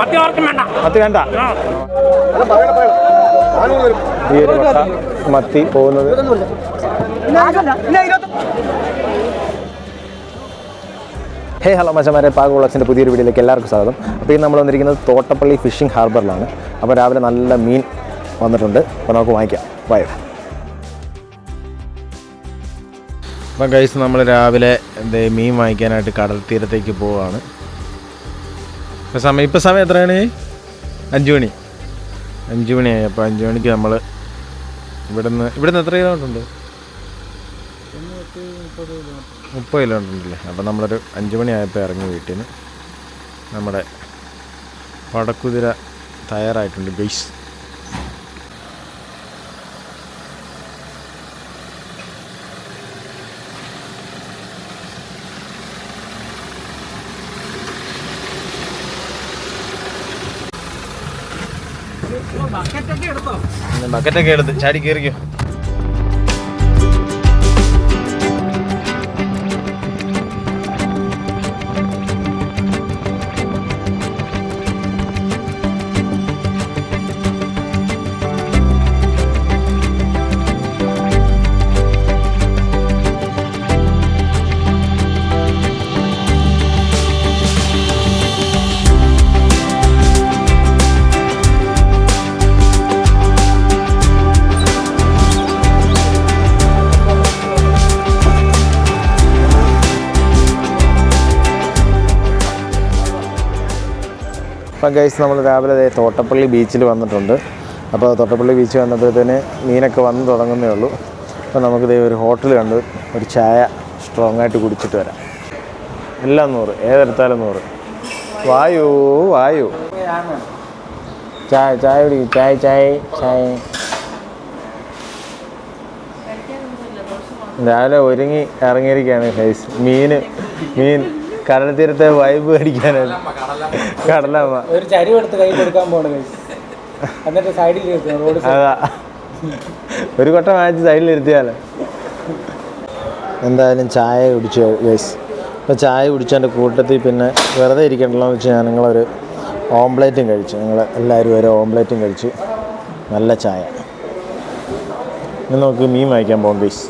മത്തി ആർക്കും വേണ്ട. ഈ ഒരു വട്ട മത്തി പോകുന്നത്. ഹേ ഹലോ മച്ചമാരെ പാക പുതിയൊരു വീഡിയോയിലേക്ക് എല്ലാവർക്കും സ്വാഗതം. അപ്പോൾ ഇന്ന് നമ്മൾ വന്നിരിക്കുന്നത് തോട്ടപ്പള്ളി ഫിഷിംഗ് ഹാർബറിലാണ്. അപ്പോൾ രാവിലെ നല്ല മീൻ വന്നിട്ടുണ്ട്. അപ്പോൾ നമുക്ക് വാങ്ങിക്കാം. ബൈ അപ്പം കഴിച്ച് നമ്മൾ രാവിലെ എന്തേ മീൻ വാങ്ങിക്കാനായിട്ട് കടൽ തീരത്തേക്ക് പോവുകയാണ് ഇപ്പോൾ സമയം ഇപ്പോൾ സമയം എത്രയാണ് അഞ്ച് മണി. അഞ്ച് മണിയായി അപ്പോൾ അഞ്ച് മണിക്ക് നമ്മൾ ഇവിടുന്ന് ഇവിടുന്ന് എത്ര കിലോമീറ്റർ ഉണ്ട്? മുപ്പത് കിലോമീറ്റർ ഉണ്ടല്ലേ. അപ്പോൾ നമ്മളൊരു അഞ്ച് മണിയായപ്പോൾ ഇറങ്ങി വീട്ടിൽ നിന്ന് നമ്മുടെ വടക്കുതിര തയ്യാറായിട്ടുണ്ട് ഗൈസ്. ബക്കറ്റൊക്കെ എടുത്ത് ചാടി കയറിക്കോ അപ്പം ഗൈസ് നമ്മൾ രാവിലെ തോട്ടപ്പള്ളി ബീച്ചിൽ വന്നിട്ടുണ്ട്. അപ്പോൾ തോട്ടപ്പള്ളി ബീച്ച് വന്നപ്പോഴത്തേന് മീനൊക്കെ വന്ന് തുടങ്ങുന്നേ ഉള്ളൂ. അപ്പോൾ നമുക്ക് ഒരു ഹോട്ടൽ കണ്ട് ഒരു ചായ സ്ട്രോങ് ആയിട്ട് കുടിച്ചിട്ട് വരാം. എല്ലാം നൂറ് ഏതെടുത്താലും നൂറ്. വായു വായു. ചായ ചായ കുടിക്കും ചായ ചായ ചായ. രാവിലെ ഒരുങ്ങി ഇറങ്ങിയിരിക്കുകയാണ് ഗൈസ് മീൻ മീൻ. കടൽ തീരത്തെ വൈബ് അടിക്കാനാണ്. കടലമ്മ. ഒരു ചരി എടുത്ത് കൈ കൊടുക്കാൻ പോണ guys. എന്നിട്ട് സൈഡിൽ റോഡ് അതാ. ഒരു കൊട്ട വാങ്ങിച്ച് സൈഡിൽ ഇരുത്തിയാലോ? എന്തായാലും ചായ കുടിച്ചു ഗൈസ് അപ്പോൾ ചായ കുടിച്ചതിന്റെ കൂട്ടത്തിൽ പിന്നെ വെറുതെ ഇരിക്കണ്ടല്ലോ എന്ന് വെച്ച് ഞാൻ നിങ്ങളൊരു ഓംപ്ലേറ്റും കഴിച്ചു. ഞങ്ങൾ എല്ലാവരും ഒരു ഓംപ്ലേറ്റും കഴിച്ചു. നല്ല ചായ. ഇനി നമുക്ക് മീൻ വാങ്ങിക്കാൻ പോകും ഗൈസ്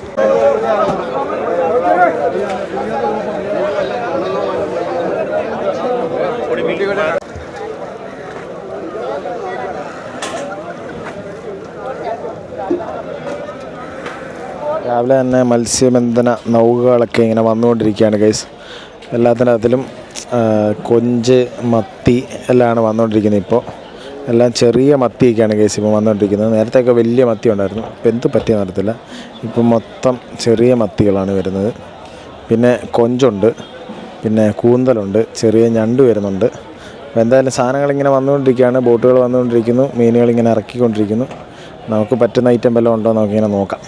രാവിലെ തന്നെ മത്സ്യബന്ധന നൗകകളൊക്കെ ഇങ്ങനെ വന്നുകൊണ്ടിരിക്കുകയാണ് ഗൈസ് എല്ലാത്തിനകത്തിലും കൊഞ്ച് മത്തി എല്ലാമാണ് വന്നുകൊണ്ടിരിക്കുന്നത് ഇപ്പോൾ. എല്ലാം ചെറിയ മത്തിയൊക്കെയാണ് ഗൈസ് ഇപ്പോൾ വന്നുകൊണ്ടിരിക്കുന്നത്. നേരത്തെയൊക്കെ വലിയ മത്തി ഉണ്ടായിരുന്നു. ഇപ്പോൾ എന്ത് പറ്റിയെന്ന് അറിയത്തില്ല. ഇപ്പം മൊത്തം ചെറിയ മത്തികളാണ് വരുന്നത്. പിന്നെ കൊഞ്ചുണ്ട് പിന്നെ കൂന്തലുണ്ട് ചെറിയ ഞണ്ട് വരുന്നുണ്ട്. അപ്പോൾ എന്തായാലും സാധനങ്ങൾ ഇങ്ങനെ വന്നുകൊണ്ടിരിക്കുകയാണ്. ബോട്ടുകൾ വന്നുകൊണ്ടിരിക്കുന്നു. മീനുകൾ ഇങ്ങനെ ഇറക്കിക്കൊണ്ടിരിക്കുന്നു. നമുക്ക് പറ്റുന്ന ഐറ്റം വല്ലതും ഉണ്ടോ നമുക്കിങ്ങനെ നോക്കാം.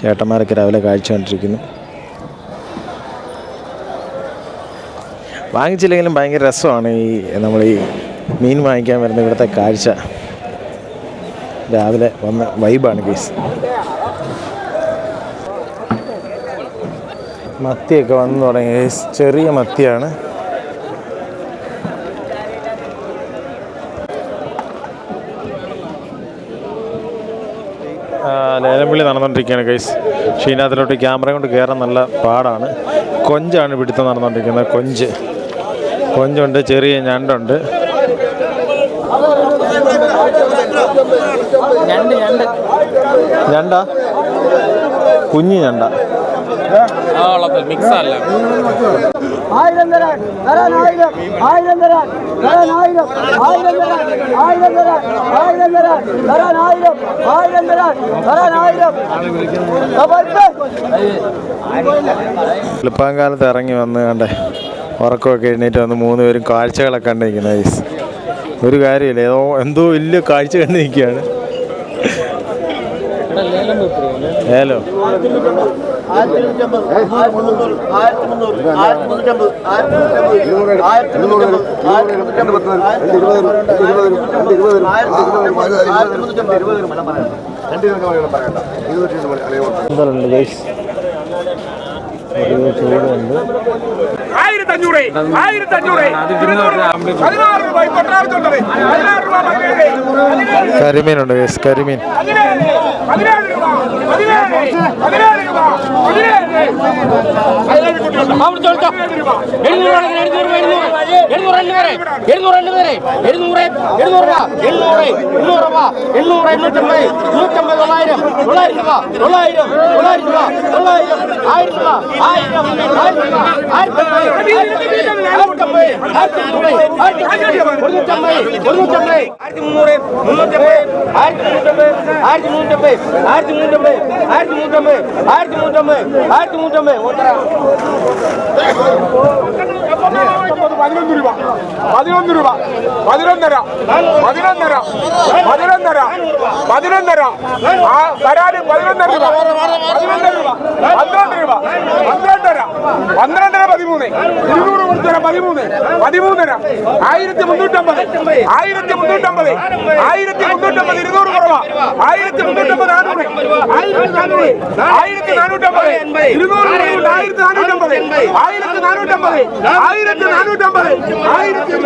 ചേട്ടന്മാരൊക്കെ രാവിലെ കാഴ്ച കണ്ടിരിക്കുന്നു. വാങ്ങിച്ചില്ലെങ്കിലും ഭയങ്കര രസമാണ് ഈ നമ്മൾ ഈ മീൻ വാങ്ങിക്കാൻ വരുന്ന ഇവിടുത്തെ കാഴ്ച. രാവിലെ വന്ന വൈബാണ് കേസ് മത്തിയൊക്കെ വന്നു തുടങ്ങി. ചെറിയ മത്തിയാണ്. ആ, ലേലംവിളി നടന്നുകൊണ്ടിരിക്കുകയാണ് കേസ് പക്ഷേ ഇതിനകത്തിലോട്ട് ക്യാമറ കൊണ്ട് കയറാൻ നല്ല പാടാണ്. കൊഞ്ചാണ് പിടുത്തം നടന്നുകൊണ്ടിരിക്കുന്നത് കൊഞ്ച്. കൊഞ്ചുണ്ട് ചെറിയ ഞണ്ടുണ്ട്. ഞണ്ടാ? കുഞ്ഞു ഞണ്ട? മിക്സ് അല്ല ആയിരം തരാൻ തരാൻ ആയിരം ആയിരം തരാൻ തരാൻ ആയിരം ആയിരം തരാൻ ആയിരം തരാൻ ആയിരം തരാൻ തരാൻ ആയിരം ആയിരം തരാൻ തരാൻ ആയിരം. വെളുപ്പാങ്കാലത്ത് ഇറങ്ങി വന്ന് കണ്ടേ ഉറക്കമൊക്കെ എഴുന്നേറ്റ് വന്ന് മൂന്ന് പേരും കാഴ്ചകളൊക്കെ കണ്ടിരിക്കുന്ന ഐസ് ഒരു കാര്യമില്ല ഏതോ എന്തോ വലിയ കാഴ്ച കണ്ട് നിൽക്കുകയാണ് ആയിരത്തി ആയിരത്തി രൂപ കരിമീനുണ്ട് കരിമീൻ. രൂപ രൂപ പതിനേഴ് രൂപ എഴുന്നൂറ് എഴുന്നൂറ് എഴുന്നൂറ് എഴുന്നൂറ് എണ്ണൂറ് പേരെ എഴുന്നൂറ് എഴുന്നൂറ് എഴുന്നൂറ് എണ്ണൂറ് എണ്ണൂറ് രൂപ എണ്ണൂറ് എണ്ണൂറ്റമ്പത് നൂറ്റമ്പത് പതിനൊന്ന് രൂപ. പതിനൊന്ന് രൂപ. പതിനൊന്നര. പതിനൊന്നര. പതിനൊന്നര. പതിനൊന്നര. ആ വരാന് പതിനൊന്നര രൂപ. പതിനൊന്നര രൂപ. പന്ത്രണ്ട് രൂപ. പന്ത്രണ്ടര. പന്ത്രണ്ടര പതിമൂന്ന്. ഇരുന്നൂറ് കൊടുത്തര പതിമൂന്ന്. പതിമൂന്നര. ആയിരത്തി മുന്നൂറ്റമ്പത്. ആയിരത്തി മുന്നൂറ്റമ്പത്. ആയിരത്തി മുന്നൂറ്റമ്പത്. ഇരുന്നൂറ് കുറവാ. ആയിരത്തി മുന്നൂറ്റമ്പത് നാനൂറ്. ആയിരത്തി നാനൂറ്. ആയിരത്തി നാനൂറ്റമ്പത്. ഇരുന്നൂറ് ആയിരത്തി നാനൂറ്റമ്പത്. ആയിരത്തി നാനൂറ്റമ്പത്. ആയിരത്തി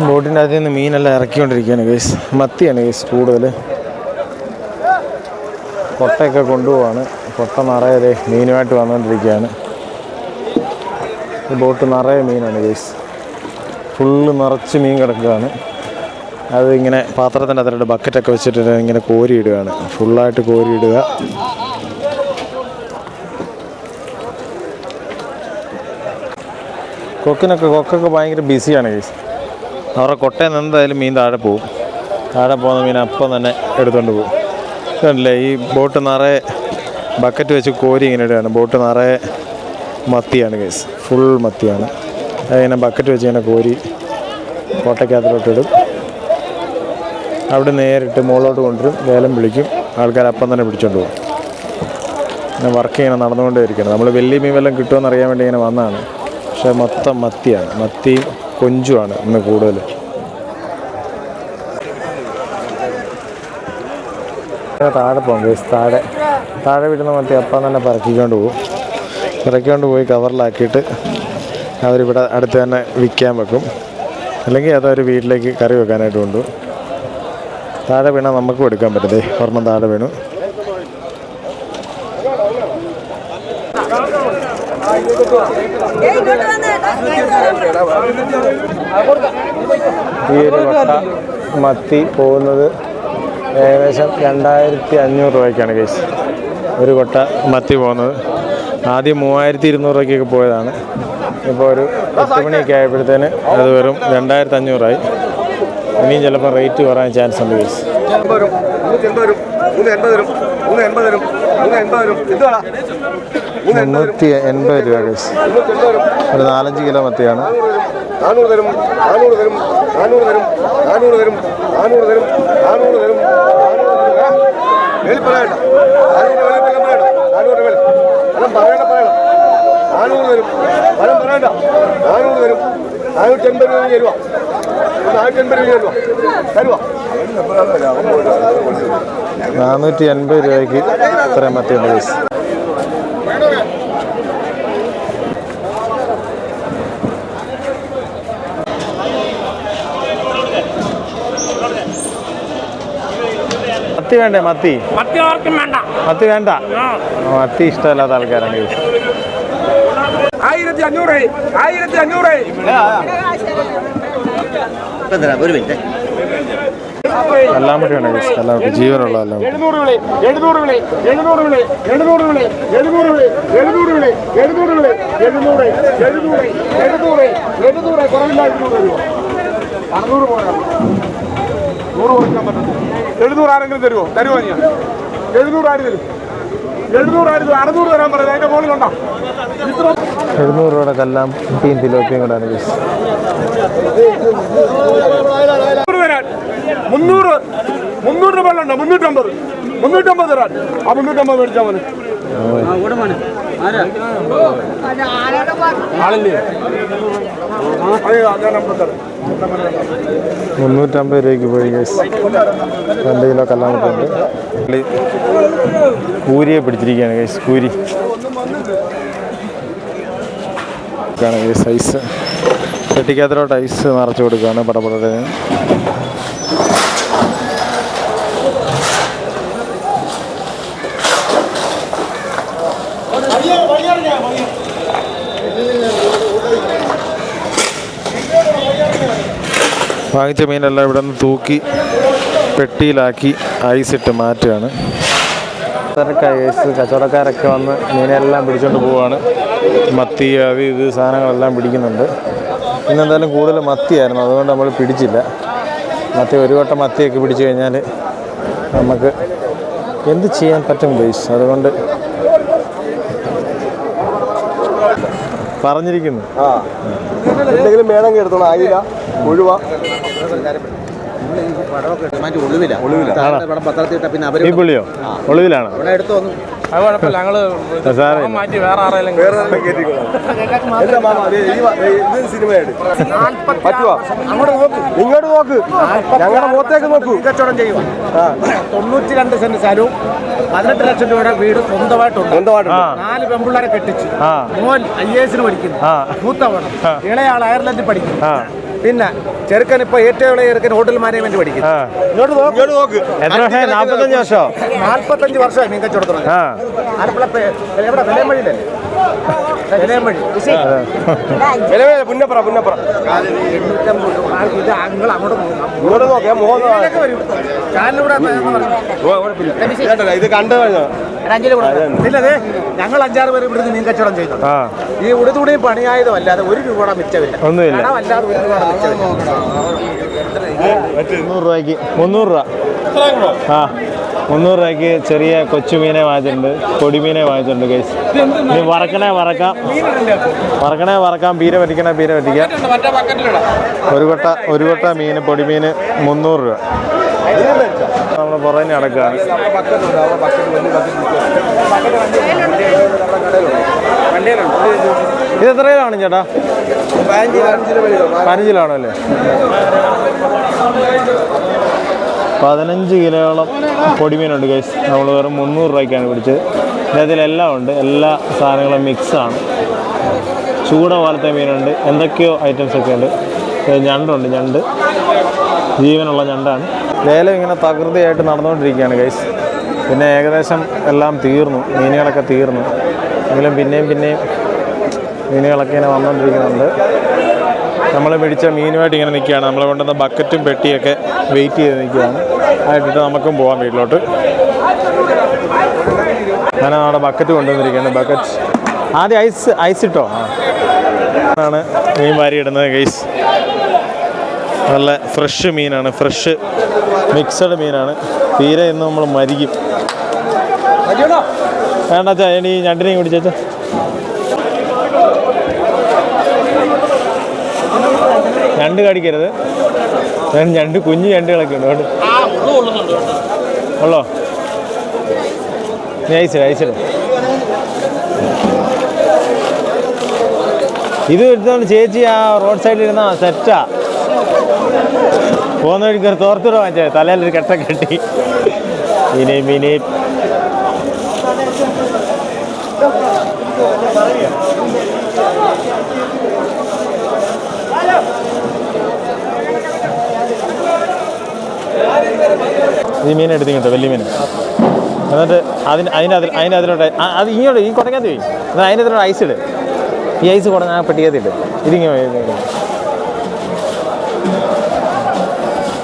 ബോട്ടിന്റെ അകത്ത് നിന്ന് മീനെല്ലാം ഇറക്കിക്കൊണ്ടിരിക്കുകയാണ് ഗൈസ് മത്തിയാണ് ഗൈസ് കൂടുതൽ കൊട്ടയൊക്കെ കൊണ്ടുപോവാണ്. കൊട്ട നിറയെ മീനുമായിട്ട് വന്നുകൊണ്ടിരിക്കുകയാണ്. ബോട്ട് നിറയെ മീനാണ് ഗേസ് ഫുള്ള് നിറച്ച് മീൻ കിടക്കുകയാണ്. അത് ഇങ്ങനെ പാത്രത്തിന്റെ അതിലോട്ട് ബക്കറ്റൊക്കെ വെച്ചിട്ട് ഇങ്ങനെ കോരിയിടുകയാണ്. ഫുള്ളായിട്ട് കോരിയിടുക. കൊക്കിനൊക്കെ കൊക്കൊക്കെ ഭയങ്കര ബിസിയാണ് ഗേസ് അവരുടെ കൊട്ടയിൽ നിന്ന് എന്തായാലും മീൻ താഴെ പോവും താഴെ പോകുന്ന മീൻ അപ്പം തന്നെ എടുത്തുകൊണ്ട് പോകും. കണ്ടില്ലേ ഈ ബോട്ട് നിറയെ ബക്കറ്റ് വെച്ച് കോരി ഇങ്ങനെ ഇടുകയാണ് ബോട്ട് നിറയെ മത്തിയാണ് കേസ് ഫുൾ മത്തിയാണ്. അതിങ്ങനെ ബക്കറ്റ് വെച്ച് ഇങ്ങനെ കോരി കോട്ടയ്ക്കകത്തിലോട്ട് ഇടും. അവിടെ നേരിട്ട് മുകളിലോട്ട് കൊണ്ടുവരും. വേലം വിളിക്കും. ആൾക്കാർ അപ്പം തന്നെ പിടിച്ചോണ്ട് പോകും. പിന്നെ വർക്ക് ഇങ്ങനെ നടന്നുകൊണ്ടേ ഇരിക്കണം നമ്മൾ വലിയ മീൻ വല്ലതും കിട്ടുമെന്ന് അറിയാൻ വേണ്ടി ഇങ്ങനെ വന്നതാണ്. പക്ഷേ മൊത്തം മത്തിയാണ്. മത്തിയും കൊഞ്ചുമാണ് ഇന്ന് കൂടുതൽ താഴെ പോകും ഗൈസ് താഴെ. താഴെ വിടുന്ന മറ്റേ അപ്പം തന്നെ പറക്കിക്കൊണ്ട് പോകും പറക്കിക്കൊണ്ട് പോയി കവറിലാക്കിയിട്ട് അവരിവിടെ അടുത്ത് തന്നെ വിൽക്കാൻ വെക്കും. അല്ലെങ്കിൽ അതവർ വീട്ടിലേക്ക് കറി വെക്കാനായിട്ട് കൊണ്ടുപോകും താഴെ വീണാൽ നമുക്കും എടുക്കാൻ പറ്റത്തേ ഒരെണ്ണം താഴെ വീണു. ഈ ഒരു മത്തി പോകുന്നത് ഏകദേശം രണ്ടായിരത്തി അഞ്ഞൂറ് രൂപയ്ക്കാണ് കേസ് ഒരു കൊട്ട മത്തി പോകുന്നത്. ആദ്യം മൂവായിരത്തി ഇരുന്നൂറ് രൂപയ്ക്കൊക്കെ പോയതാണ്. ഇപ്പോൾ ഒരു പത്ത് മണിയൊക്കെ ആയപ്പോഴത്തേന് അത് വെറും രണ്ടായിരത്തി അഞ്ഞൂറായി ഇനിയും ചിലപ്പോൾ റേറ്റ് കുറയാൻ ചാൻസ് ഉണ്ട് കേസ് മുന്നൂറ്റി എൺപത് രൂപ കേസ് ഒരു നാലഞ്ച് കിലോ മത്തിയാണ്. നാനൂറ് തരും നാനൂറ് തരും നാനൂറ് തരും നാനൂറ് തരും നാനൂറ് തരും നാനൂറ് തരും നാനൂറ്റി എൺപത് രൂപ തരുവാ? നാനൂറ്റി എൺപത് രൂപ രൂപയ്ക്ക് ഇത്രയും മത്തിയുണ്ട് മത്തി വേണ്ടേ മത്തി? മത്തി ആർക്കും വേണ്ട. മത്തി വേണ്ട? മത്തി ഇഷ്ടമല്ലാത്ത ആൾക്കാരാണ് ആയിരത്തി അഞ്ഞൂറ് ആയിരത്തി അഞ്ഞൂറ്. കല്ലാമ്പട്ടിയാണ് കേസ് കല്ലാമ്പട്ടി ജീവനുള്ള കല്ലാമ്പട്ടി എഴുന്നൂറ് വിളി എഴുന്നൂറ് വിളി എഴുന്നൂറ് വിളി എഴുന്നൂറ് വിളി എഴുന്നൂറ് വിളി എഴുന്നൂറ് വിളി എഴുന്നൂറ് വിളി എഴുന്നൂറ് എഴുന്നൂറ് എഴുന്നൂറ് എഴുന്നൂറ് കുറവില്ല എഴുന്നൂറ്. രൂപ അറുന്നൂറ് പോരാ. നൂറ് കൊടുക്കാൻ പറ്റും എഴുന്നൂറ് ആരെങ്കിലും തരുമോ തരുമോ ഞാൻ? എഴുന്നൂറ് ആര് തരും? എഴുന്നൂറ് ആര് തരും? അറുന്നൂറ് തരാൻ പറയുന്നത് അതിന്റെ മുകളിലുണ്ടോ ഇത്ര എഴുന്നൂറ് രൂപയുടെ കല്ലാമ്പട്ടിയും തിലോപ്പിയും കൂടെയാണ് കേസ് മുന്നൂറ് മുന്നൂറ്. രൂപ ഉണ്ടോ മുന്നൂറ്റമ്പത്. മുന്നൂറ്റമ്പത് തരാൻ. ആ മുന്നൂറ്റമ്പത് മേടിച്ചാൽ മതി. ആളില്ലേ? ഞാൻ നമ്പർ തരാം. മുന്നൂറ്റമ്പത് രൂപയ്ക്ക് പോയി ഗൈസ് രണ്ട് കിലോ കല്ലാമുട്ടുണ്ട് കൂരിയെ പിടിച്ചിരിക്കുകയാണ് ഗൈസ് കൂരി. ഗൈസ് ഐസ് പെട്ടിക്കകത്തിലോട്ട് ഐസ് നിറച്ച് കൊടുക്കുകയാണ് പടപടേ വാങ്ങിച്ച മീനെല്ലാം ഇവിടെ നിന്ന് തൂക്കി പെട്ടിയിലാക്കി ഐസിട്ട് മാറ്റുകയാണ്. കച്ചവടക്കാരൊക്കെ വന്ന് മീനെല്ലാം പിടിച്ചുകൊണ്ട് പോവുകയാണ് മത്തി അത് ഇത് സാധനങ്ങളെല്ലാം പിടിക്കുന്നുണ്ട്. ഇന്നെന്തായാലും കൂടുതൽ മത്തിയായിരുന്നു. അതുകൊണ്ട് നമ്മൾ പിടിച്ചില്ല. മത്തി ഒരു വട്ടം മത്തിയൊക്കെ പിടിച്ചു കഴിഞ്ഞാൽ നമുക്ക് എന്ത് ചെയ്യാൻ പറ്റും ബേസ് അതുകൊണ്ട് പറഞ്ഞിരിക്കുന്നു. ആ. എന്തെങ്കിലും വേണമെങ്കിൽ എടുത്തോളാം. ആയില്ല. പുള്ളിയോ ഒളിവിലാണ് മാറ്റി വേറെ ആരെങ്കിലും പറ്റുവാ? ഇങ്ങോട്ട് നോക്ക്. ഞങ്ങളുടെ മുഖത്തേക്ക് നോക്കൂ. കച്ചവടം ചെയ്യുക തൊണ്ണൂറ്റി രണ്ട് സെന്റ് സ്ഥലവും പതിനെട്ട് ലക്ഷം രൂപയുടെ വീട് സ്വന്തമായിട്ടുണ്ട്. നാല് പെമ്പിള്ളേരെ കെട്ടിച്ചു. മോൻ ഐ എസിന് പഠിക്കുന്നു. ആ. മൂത്തവൺ ഇളയാൾ അയർലൻഡിൽ പഠിക്കുന്നു. പിന്നെ ചെറുക്കൻ ഇപ്പൊ ഏറ്റവും ഇളയ ചെറുക്കൻ ഹോട്ടൽ മാനേജ്മെന്റ് പഠിക്കും നാല്പത്തഞ്ച് ഇങ്ങോട്ട് നോക്ക്. ഇങ്ങോട്ട് നോക്ക്. എത്ര വർഷം നാൽപ്പത്തഞ്ച് വർഷമോ നാൽപ്പത്തഞ്ച് വർഷമായി മീൻ കച്ചവടം തുടങ്ങി ആലപ്പുഴ എവിടെ? വിലമഴിയിലല്ലേ വിലമഴി വില വില പുന്നപ്പുറ പുന്നപ്പുറ എണ്ണൂറ്റമ്പത് രൂപ. ആ, ഇത് അങ്ങൾ അങ്ങോട്ട് ഇങ്ങോട്ട് വരും. ഇത് കണ്ടു കഴിഞ്ഞോ ഇല്ല അതെ. ഞങ്ങൾ അഞ്ചാറ് പേര് ഇവിടുന്ന് മീൻ കച്ചവടം ചെയ്തു. ആ. ഈ ഉടുതുണിയും പണിയായതും അല്ലാതെ ഒരു രൂപയുടെ മിച്ചമില്ല. ഒന്നുമില്ല. കടമല്ലാതെ ഒരു രൂപയുടെ മിച്ചമില്ല. മുന്നൂറ് രൂപയ്ക്ക്. മുന്നൂറ് രൂപ. ആ മുന്നൂറ് രൂപയ്ക്ക് ചെറിയ കൊച്ചുമീനെ വാങ്ങിച്ചിട്ടുണ്ട്. കൊടിമീനെ വാങ്ങിച്ചിട്ടുണ്ട് കേസ് ഇനി വറക്കണേ വറക്കാം. വറക്കണേ വറക്കാം. പീര പറ്റിക്കണേ പീര പറ്റിക്കാം ഒരു കൊട്ട ഒരു കൊട്ട മീൻ പൊടിമീൻ മുന്നൂറ് രൂപ. നമ്മൾ പുറകെ നടക്കുകയാണ്. ഇത് എത്ര കിലോ ആണ് ചേട്ടാ? പതിനഞ്ചിലാണോ അല്ലേ പതിനഞ്ച് കിലോയോളം പൊടിമീനുണ്ട് ഗൈസ് നമ്മൾ വെറും മുന്നൂറ് രൂപയ്ക്കാണ് പിടിച്ചത്. ഇതിലെല്ലാം ഉണ്ട്. എല്ലാ സാധനങ്ങളും മിക്സാണ് ചൂട പോലത്തെ മീനുണ്ട്. എന്തൊക്കെയോ ഐറ്റംസൊക്കെ ഉണ്ട്. ഞണ്ടുണ്ട് ഞണ്ട്. ജീവനുള്ള ഞണ്ടാണ്. ലേലം ഇങ്ങനെ തകൃതിയായിട്ട് നടന്നുകൊണ്ടിരിക്കുകയാണ് ഗൈസ് പിന്നെ ഏകദേശം എല്ലാം തീർന്നു. മീനുകളൊക്കെ തീർന്നു. എങ്കിലും പിന്നെയും പിന്നെയും മീനുകളൊക്കെ ഇങ്ങനെ വന്നുകൊണ്ടിരിക്കുന്നുണ്ട് നമ്മൾ പിടിച്ച മീനുമായിട്ട് ഇങ്ങനെ നിൽക്കുകയാണ്. നമ്മളെ കൊണ്ടുവന്ന ബക്കറ്റും പെട്ടിയൊക്കെ വെയിറ്റ് ചെയ്ത് നിൽക്കുകയാണ്. ആയിട്ടിട്ട് നമുക്കും പോകാം വീട്ടിലോട്ട്. ഞാൻ നമ്മുടെ ബക്കറ്റ് കൊണ്ടുവന്നിരിക്കുകയാണ്. ബക്കറ്റ്. ആദ്യം ഐസ് ഐസ് ഇട്ടോ? ആണ് മീൻ വാരി ഇടുന്നത് ഗൈസ് നല്ല ഫ്രഷ് മീനാണ്. ഫ്രഷ് മിക്സഡ് മീനാണ്. തീരെ ഇന്ന് നമ്മൾ മരിക്കും. വേണ്ട ചാ ഇനി ഞണ്ടിനെയും കുടിച്ചാ ഞണ്ട് കടിക്കരുത് ഞണ്ട് കുഞ്ഞു ഞണ്ടുകളൊക്കെ ഉണ്ട്. ഉള്ളോ? നീ അയച്ചു ഇത് എടുത്തോണ്ട് ചേച്ചി ആ റോഡ് സൈഡിൽ ഇരുന്ന സെറ്റാ പോകുന്ന വഴിക്ക് ഒരു തോർത്തൂടെ വാങ്ങിച്ചേ. തലയിലൊരു കെട്ട കെട്ടി. ഇനി മിനി. ഈ മീൻ എടുത്ത് കേട്ടോ വലിയ മീൻ. എന്നിട്ട് അതിന് അതിന് അതിൽ അതിന് അതിലോട്ട് അത് ഇങ്ങോട്ട് ഈ കുടങ്ങാത്ത പോയി. എന്നാൽ അതിനകത്തിലോട്ട് ഐസ് ഇട്. ഈ ഐസ് കുടങ്ങാൻ ആ പെട്ടിക്കകത്ത് ഇട്ട് ഇതിങ്ങനെ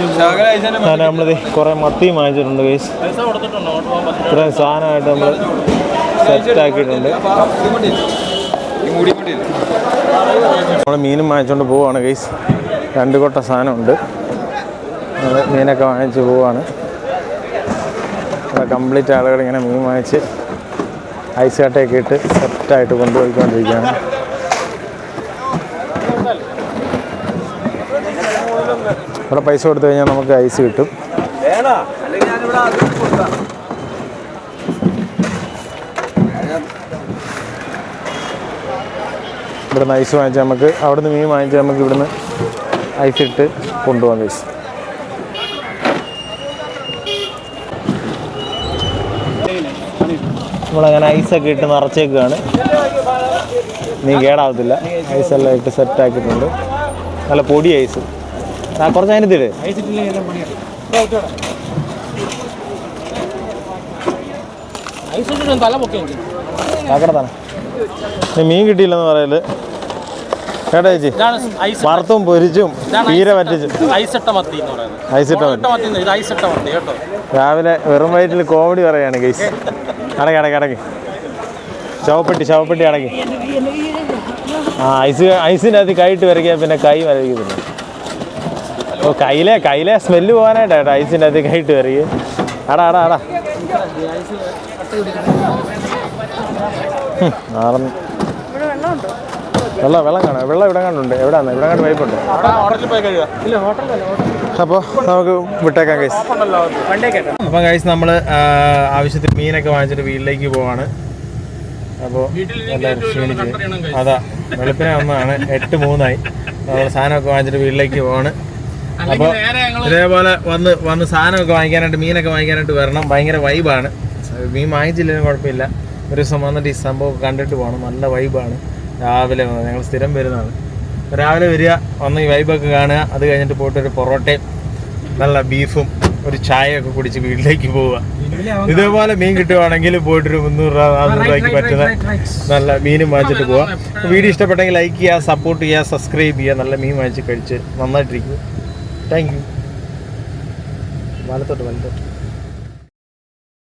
അങ്ങനെ നമ്മളിത് കുറേ മത്തിയും വാങ്ങിച്ചിട്ടുണ്ട് കേസ് ഇത്രയും സാധനമായിട്ട് നമ്മൾ സെറ്റ് ആക്കിയിട്ടുണ്ട്. നമ്മൾ മീനും വാങ്ങിച്ചുകൊണ്ട് പോവുകയാണ് ഗൈസ് രണ്ട് കൊട്ട സാധനമുണ്ട്. നമ്മൾ മീനൊക്കെ വാങ്ങിച്ച് ഇവിടെ കംപ്ലീറ്റ് ആളുകൾ ഇങ്ങനെ മീൻ വാങ്ങിച്ച് ഐസ് കട്ടയൊക്കെ ഇട്ട് സെറ്റായിട്ട് കൊണ്ടുപോയിക്കൊണ്ടിരിക്കുകയാണ്. ഇവിടെ പൈസ കൊടുത്തു കഴിഞ്ഞാൽ നമുക്ക് ഐസ് കിട്ടും. ഇവിടുന്ന് ഐസ് വാങ്ങിച്ച് നമുക്ക് അവിടുന്ന് മീൻ വാങ്ങിച്ച് നമുക്ക് ഇവിടുന്ന് ഐസ് ഇട്ട് കൊണ്ടുപോകാൻ ഐസ് നമ്മളങ്ങനെ ഐസൊക്കെ ഇട്ട് നിറച്ചേക്കാണ് നീ കേടാവത്തില്ല. ഐസെല്ലാം ഇട്ട് സെറ്റാക്കിയിട്ടുണ്ട് നല്ല പൊടി ഐസ്. കുറച്ച് അതിനകത്ത് ഐസ് തല മീൻ കിട്ടിയില്ലെന്ന് പറയൽ. കേട്ടാ ചേച്ചി? വറുത്തും പൊരിച്ചും തീരെ പറ്റിച്ചും. രാവിലെ വെറും വയറ്റിൽ കോമഡി പറയാണ് ഗൈസ് അടക്കി അടക്കി അടക്കി. ശവപ്പെട്ടി ശവപ്പെട്ടി അടക്കി. ആ ഐസ് ഐസിനകത്ത് അകത്ത് കൈയിട്ട് വരയ്ക്കുക പിന്നെ കൈ വരയ്ക്കുന്നില്ല ഓ കയ്യിലെ കയ്യിലെ സ്മെല്ല് പോകാനായിട്ടാ കേട്ടോ ഐസിന്റെ അകത്ത് കൈയിട്ട് കയറി അടാ അടാ. അടാ ആറന്ന് വെള്ളം വെള്ളം കാണാം. വെള്ളം ഇവിടെ കണ്ടുണ്ട്. എവിടെയാണ് ഇവിടെ കണ്ട് പൈപ്പുണ്ട് അപ്പോൾ നമുക്ക് വിട്ടേക്കാം കൈസ് അപ്പം കൈസ് നമ്മൾ ആവശ്യത്തിന് മീനൊക്കെ വാങ്ങിച്ചിട്ട് വീട്ടിലേക്ക് പോവാണ്. അപ്പോൾ എല്ലാവരും അതാ വെളുപ്പിനെ ഒന്നാണ് എട്ട് മൂന്നായി. നമ്മൾ സാധനമൊക്കെ വാങ്ങിച്ചിട്ട് വീട്ടിലേക്ക് പോവാണ്. അപ്പോൾ ഇതേപോലെ വന്ന് വന്ന് സാധനമൊക്കെ വാങ്ങിക്കാനായിട്ട് മീനൊക്കെ വാങ്ങിക്കാനായിട്ട് വരണം. ഭയങ്കര വൈബാണ് മീൻ വാങ്ങിച്ചില്ലെങ്കിലും കുഴപ്പമില്ല. ഒരു ദിവസം വന്നിട്ട് ഈ സംഭവം കണ്ടിട്ട് പോകണം. നല്ല വൈബാണ് രാവിലെ ഞങ്ങൾ സ്ഥിരം വരുന്നതാണ്. രാവിലെ വരിക വന്ന് ഈ വൈബൊക്കെ കാണുക. അത് കഴിഞ്ഞിട്ട് പോയിട്ട് ഒരു പൊറോട്ടയും നല്ല ബീഫും ഒരു ചായയൊക്കെ കുടിച്ച് വീട്ടിലേക്ക് പോവുക. ഇതേപോലെ മീൻ കിട്ടുവാണെങ്കിൽ പോയിട്ടൊരു മുന്നൂറ് രൂപ നാനൂറ് രൂപയ്ക്ക് പറ്റുന്ന നല്ല മീനും വാങ്ങിച്ചിട്ട് പോവാം വീഡിയോ ഇഷ്ടപ്പെട്ടെങ്കിൽ ലൈക്ക് ചെയ്യുക സപ്പോർട്ട് ചെയ്യുക സബ്സ്ക്രൈബ് ചെയ്യുക. നല്ല മീൻ വാങ്ങിച്ച് കഴിച്ച് നന്നായിട്ടിരിക്കും താങ്ക് യു. വലത്തോട്ട് വലത്തോട്ട്